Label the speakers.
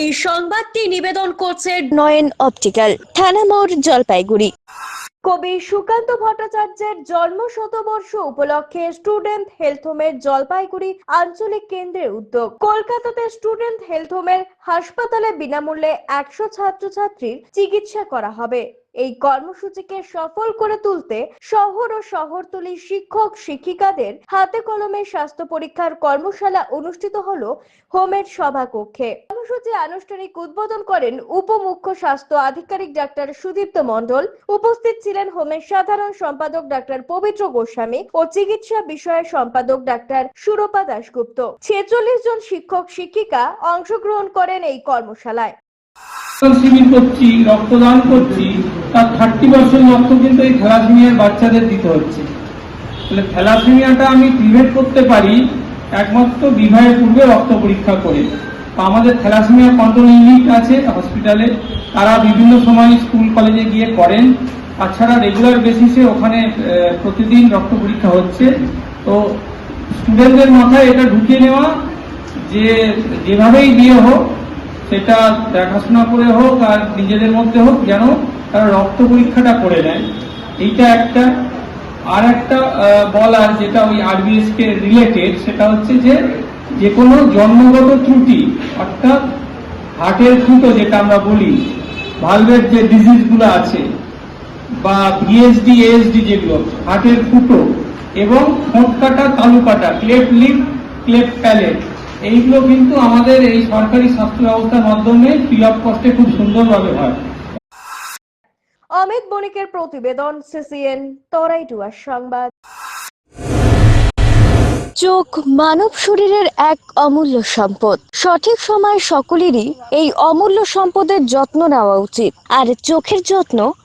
Speaker 1: এই সংবাদটি নিবেদন করছে
Speaker 2: নয়ন অপটিক্যাল থানা মোড় জলপাইগুড়ি।
Speaker 3: কবি সুকান্ত ভট্টাচার্যের জন্ম শতবর্ষ উপলক্ষে স্টুডেন্ট হেলথ হোমের জলপাইগুড়ি আঞ্চলিক কেন্দ্রের উদ্যোগ। কলকাতাতে স্টুডেন্ট হেলথ হোমের হাসপাতালে বিনামূল্যে একশো ছাত্রছাত্রীর চিকিৎসা করা হবে। এই কর্মসূচিকে সফল করে তুলতে শহর ও শহরতলির শিক্ষক, শিক্ষিকাদের হাতে কলমে স্বাস্থ্য পরীক্ষার কর্মশালা অনুষ্ঠিত হলো হোমের সভাকক্ষে। কর্মসূচি আনুষ্ঠানিক উদ্বোধন করেন উপমুখ্য স্বাস্থ্য আধিকারিক ডাক্তার সুদীপ্ত মণ্ডল। উপস্থিত ছিলেন হোমের সাধারণ সম্পাদক ডাক্তার পবিত্র গোস্বামী ও চিকিৎসা বিষয়ের সম্পাদক ডাক্তার সুরপা দাশগুপ্ত। ছেচল্লিশ জন শিক্ষক, শিক্ষিকা অংশগ্রহণ করেন এই কর্মশালায়।
Speaker 4: শিবির করছি, রক্তদান করছি, তার থার্টি পার্সেন্ট রক্ত কিন্তু এই থ্যালাসেমিয়ার বাচ্চাদের দিতে হচ্ছে। তাহলে থ্যালাসেমিয়াটা আমি প্রিভেন্ট করতে পারি, একমাত্র বিবাহের পূর্বে রক্ত পরীক্ষা করে। তো আমাদের থ্যালাসেমিয়া কন্ট্রোল ইউনিট আছে হসপিটালে, তারা বিভিন্ন সময় স্কুল, কলেজে গিয়ে করেন। তাছাড়া রেগুলার বেসিসে ওখানে প্রতিদিন রক্ত পরীক্ষা হচ্ছে। তো স্টুডেন্টদের মাথায় এটা ঢুকিয়ে নেওয়া যে যেভাবেই বিয়ে হোক সেটা দেখাশোনা করে হোক আর নিজেদের মধ্যে হোক যেন তারা রক্ত পরীক্ষাটা করে নেয়। এইটা একটা। আর একটা বলার যেটা ওই আরবিএস কে রিলেটেড সেটা হচ্ছে যে যে কোনো জন্মগত ত্রুটি, অর্থাৎ হার্টের ফুটো যেটা আমরা বলি ভালভের যে ডিজিজগুলো আছে, বা বিএসডি এএসডি যেগুলো, হার্টের ফুটো এবং ঠোঁট কাটা, তালু কাটা ক্লেপ লিপ ক্লেপ প্যালেট এইগুলো কিন্তু আমাদের এই সরকারি স্বাস্থ্য ব্যবস্থার মাধ্যমে ফ্রি অফ কস্টে খুব সুন্দরভাবে হয়।
Speaker 3: অমিত বণিকের প্রতিবেদন সিসিএন তরাইটুয়ার সংবাদ।
Speaker 2: চোখ মানব শরীরের এক অমূল্য সম্পদ। সঠিক সময় সকলেরই এই অমূল্য সম্পদের যত্ন নেওয়া উচিত। আর চোখের যত্ন